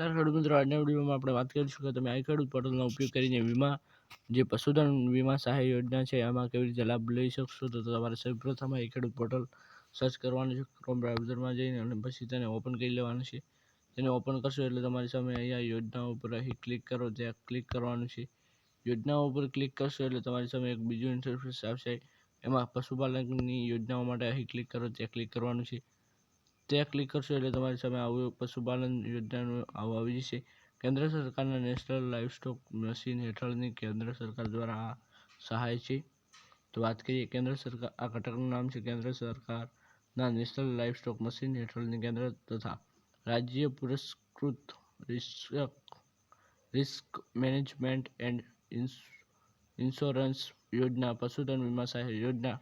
નમસ્કાર, ખેડૂત મિત્રો. આજના વિડીયોમાં આપણે વાત કરીશું કે તમે આઈ ખેડૂત પોર્ટલનો ઉપયોગ કરીને વીમા, જે પશુધન વીમા સહાય યોજના છે એમાં કેવી રીતે લાભ લઈ શકશો? તો તમારે સૌપ્રથમ આઈ ખેડૂત પોર્ટલ સર્ચ કરવાનું છે ક્રોમ બ્રાઉઝરમાં જઈને અને પછી તેને ઓપન કરી લેવાનું છે. તેને ઓપન કરશો એટલે તમારી સામે અહીંયા યોજના ઉપર અહીં ક્લિક કરો, ત્યાં ક્લિક કરવાનું છે. યોજનાઓ ઉપર ક્લિક કરશો એટલે તમારી સામે એક બીજું ઇન્ટરફેસ આવશે. એમાં પશુપાલકની યોજનાઓ માટે અહીં ક્લિક કરો, ત્યાં ક્લિક કરવાનું છે. ત્યાં ક્લિક કરશો એટલે તમારી સામે આવું પશુપાલન યોજનાનું આવું આવી જશે. કેન્દ્ર સરકારના નેશનલ લાઇવસ્ટોક મશીન હેઠળની કેન્દ્ર સરકાર દ્વારા આ સહાય છે. તો વાત કરીએ કેન્દ્ર સરકાર, આ ઘટકનું નામ છે કેન્દ્ર સરકારના નેશનલ લાઇવસ્ટોક મશીન હેઠળની કેન્દ્ર તથા રાજ્ય પુરસ્કૃત risk risk management and insurance યોજના, પશુધન વીમા સહાય યોજના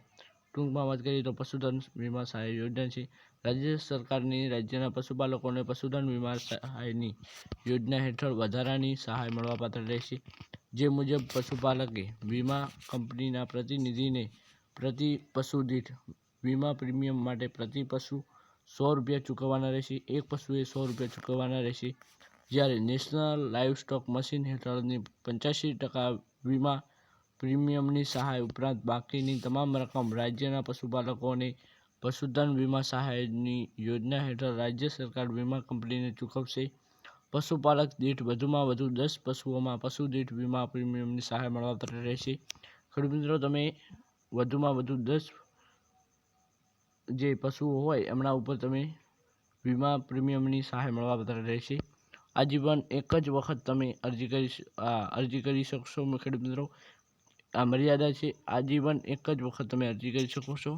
ટૂંકમાં વાત કરીએ તો પશુધન વીમા સહાય યોજના છે. રાજ્ય સરકારની રાજ્યના પશુપાલકોને પશુધન વીમા સહાયની યોજના હેઠળ વધારાની સહાય મળવાપાત્ર રહેશે. જે મુજબ પશુપાલકે વીમા કંપનીના પ્રતિનિધિને પ્રતિ પશુ દીઠ વીમા પ્રીમિયમ માટે પ્રતિ પશુ સો રૂપિયા ચૂકવવાના રહેશે. એક પશુએ સો રૂપિયા ચૂકવવાના રહેશે. જ્યારે નેશનલ લાઇવસ્ટોક મશીન હેઠળની પંચ્યાસી ટકા વીમા પ્રીમિયમની સહાય ઉપરાંત બાકીની તમામ રકમ રાજ્યના પશુપાલકોને પશુધન વીમા સહાયની યોજના હેઠળ રાજ્ય સરકાર વીમા કંપનીને ચૂકવશે. પશુપાલક દીઠ વધુમાં વધુ દસ પશુઓમાં પશુ દીઠ વીમા પ્રીમિયમની સહાય મળવાપાત્ર રહેશે. ખેડૂત મિત્રો, તમે વધુમાં વધુ દસ જે પશુઓ હોય એમના ઉપર તમે વીમા પ્રીમિયમની સહાય મળવાપાત્ર રહેશે. આજીવન એક જ વખત તમે અરજી કરી અરજી કરી શકશો ખેડૂત મિત્રો. આ મર્યાદા છે. આજીવન એક જ વખત તમે અરજી કરી શકો છો.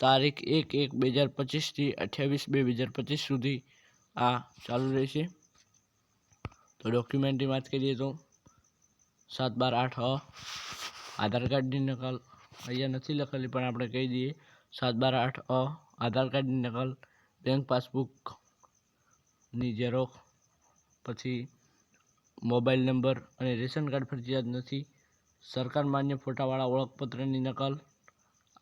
તારીખ એક એક બે હજાર પચીસથી અઠ્યાવીસ બે બે હજાર પચીસ સુધી આ ચાલુ રહેશે. તો ડોક્યુમેન્ટની વાત કરીએ તો સાત બાર આઠ અ આધાર કાર્ડની નકલ અહીંયા નથી લખેલી, પણ આપણે કહી દઈએ સાત બાર આઠ અ આધાર કાર્ડની નકલ બેંક પાસબુકની ઝેરોક્ષ પછી મોબાઈલ નંબર અને રેશન કાર્ડ ફરજિયાત નથી. સરકાર માન્ય ફોટાવાળા ઓળખપત્રની નકલ,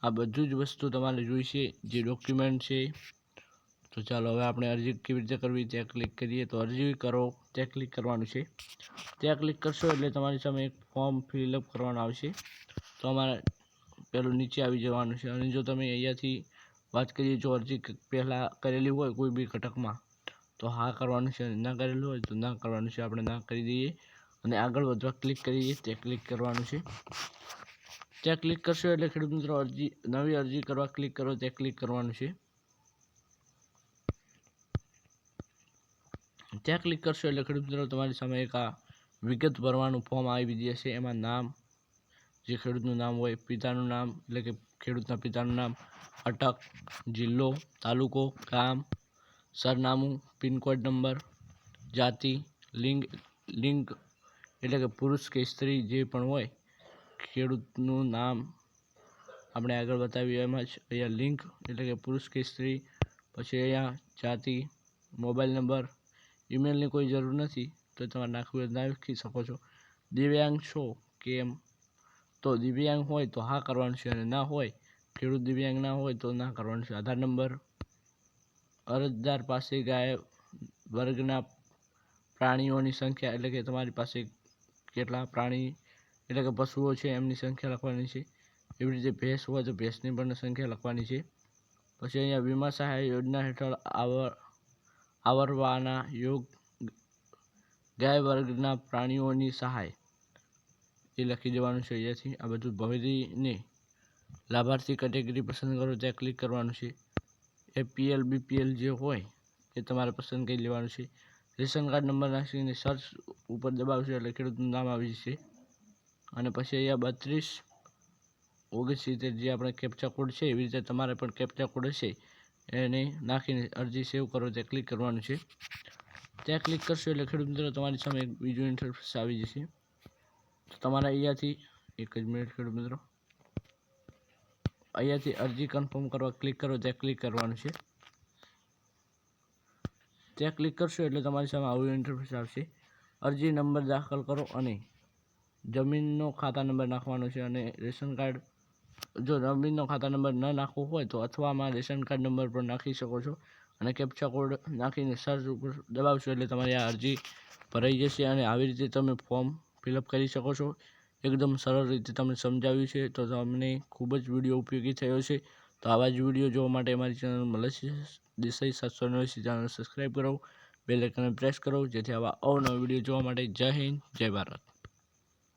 આ બધું જ વસ્તુ તમારે જોઈશે, જે ડોક્યુમેન્ટ છે. તો ચાલો હવે આપણે અરજી કેવી રીતે કરવી, ત્યાં ક્લિક કરીએ. તો અરજી કરો, ત્યાં ક્લિક કરવાનું છે. ત્યાં ક્લિક કરશો એટલે તમારી સામે એક ફોર્મ ફિલઅપ કરવાનું આવશે. તો અમારે પેલું નીચે આવી જવાનું છે. અને જો તમે અહીંયાથી વાત કરીએ, જો અરજી પહેલાં કરેલી હોય કોઈ બી ઘટકમાં, તો હા કરવાનું છે ના કરેલું હોય તો ના કરવાનું છે. આપણે ના કરી દઈએ. અને આગળ વધવા ક્લિક કરીએ તે ક્લિક કરવાનું છે. ત્યાં ક્લિક કરશો એટલે ખેડૂત મિત્રો અરજી, નવી અરજી કરવા ક્લિક કરો, ત્યાં ક્લિક કરવાનું છે. ત્યાં ક્લિક કરશો એટલે ખેડૂત મિત્રો તમારી સામે એક આ વિગત ભરવાનું ફોર્મ આવી જશે એમાં નામ, જે ખેડૂતનું નામ હોય, પિતાનું નામ, એટલે કે ખેડૂતના પિતાનું નામ, અટક, જિલ્લો, તાલુકો, ગામ, સરનામું, પિનકોડ નંબર, જાતિ, લિંગ લિંગ એટલે કે પુરુષ કે સ્ત્રી જે પણ હોય, ખેડૂતનું નામ આપણે આગળ બતાવ્યું એમાં જ અહીંયા લિંક, એટલે કે પુરુષ કે સ્ત્રી, પછી અહીંયા જાતિ, મોબાઈલ નંબર, ઈમેલની કોઈ જરૂર નથી, તો તમારે નાખવું નાખી શકો છો. દિવ્યાંગ છો કે એમ તો દિવ્યાંગ હોય તો હા કરવાનું છે અને ના હોય, ખેડૂત દિવ્યાંગ ના હોય તો ના કરવાનું છે. આધાર નંબર, અરજદાર પાસે ગાય, વર્ગના પ્રાણીઓની સંખ્યા, એટલે કે તમારી પાસે કેટલા પ્રાણી એટલે કે પશુઓ છે એમની સંખ્યા લખવાની છે. એવી રીતે ભેંસ હોય તો ભેંસની પણ સંખ્યા લખવાની છે. પછી અહીંયા વીમા સહાય યોજના હેઠળ આવર, આવરવાના યોગ ગાય વર્ગના પ્રાણીઓની સહાય એ લખી દેવાનું છે અહીંયાથી. આ બધું ભરીને લાભાર્થી કેટેગરી પસંદ કરો, ત્યાં ક્લિક કરવાનું છે. એપીએલ બીપીએલ જે હોય એ તમારે પસંદ કરી લેવાનું છે. રેશન કાર્ડ નંબર નાખીને સર્ચ ઉપર દબાવશો એટલે ખેડૂતનું નામ આવી જશે. અને પછી અહીંયા બત્રીસ, ઓગણસિત્તેર જે આપણે કેપ્ચા કોડ છે, એવી રીતે તમારે પણ કેપ્ચા કોડ હશે. એને નાખીને અરજી સેવ કરો તે ક્લિક કરવાનું છે. ત્યાં ક્લિક કરશો એટલે ખેડૂત મિત્રો, તમારી સામે એક બીજું ઇન્ટરફેસ આવી જશે. તો તમારે અહીંયાથી, એક જ મિનિટ ખેડૂત મિત્રો. અહીંયાથી અરજી કન્ફર્મ કરવા ક્લિક કરો, ત્યાં ક્લિક કરવાનું છે. ત્યાં ક્લિક કરશો એટલે તમારી સામે આવું ઇન્ટરફેસ આવશે. અરજી નંબર દાખલ કરો અને જમીનનો ખાતા નંબર નાખવાનો છે અને રેશન કાર્ડ, જો જમીનનો ખાતા નંબર ન નાખવો હોય તો અથવામાં રેશન કાર્ડ નંબર પણ નાખી શકો છો અને કેપ્ચા કોડ નાખીને સર્ચ ઉપર દબાવશો એટલે તમારી આ અરજી ભરાઈ જશે અને આવી રીતે તમે ફોર્મ ફિલઅપ કરી શકો છો. એકદમ સરળ રીતે તમને સમજાવ્યું છે. તો તમને ખૂબ જ વીડિયો ઉપયોગી થયો છે. તો આવા જ વીડિયો જોવા માટે અમારી ચેનલ છે દેસાઈ સાતસો નેવ્યાસી ચેનલ સબસ્ક્રાઈબ કરો બેલ આઇકન પ્રેસ કરો, જેથી આવા અવનવા વીડિયો જોવા માટે જય હિન્દ, જય ભારત.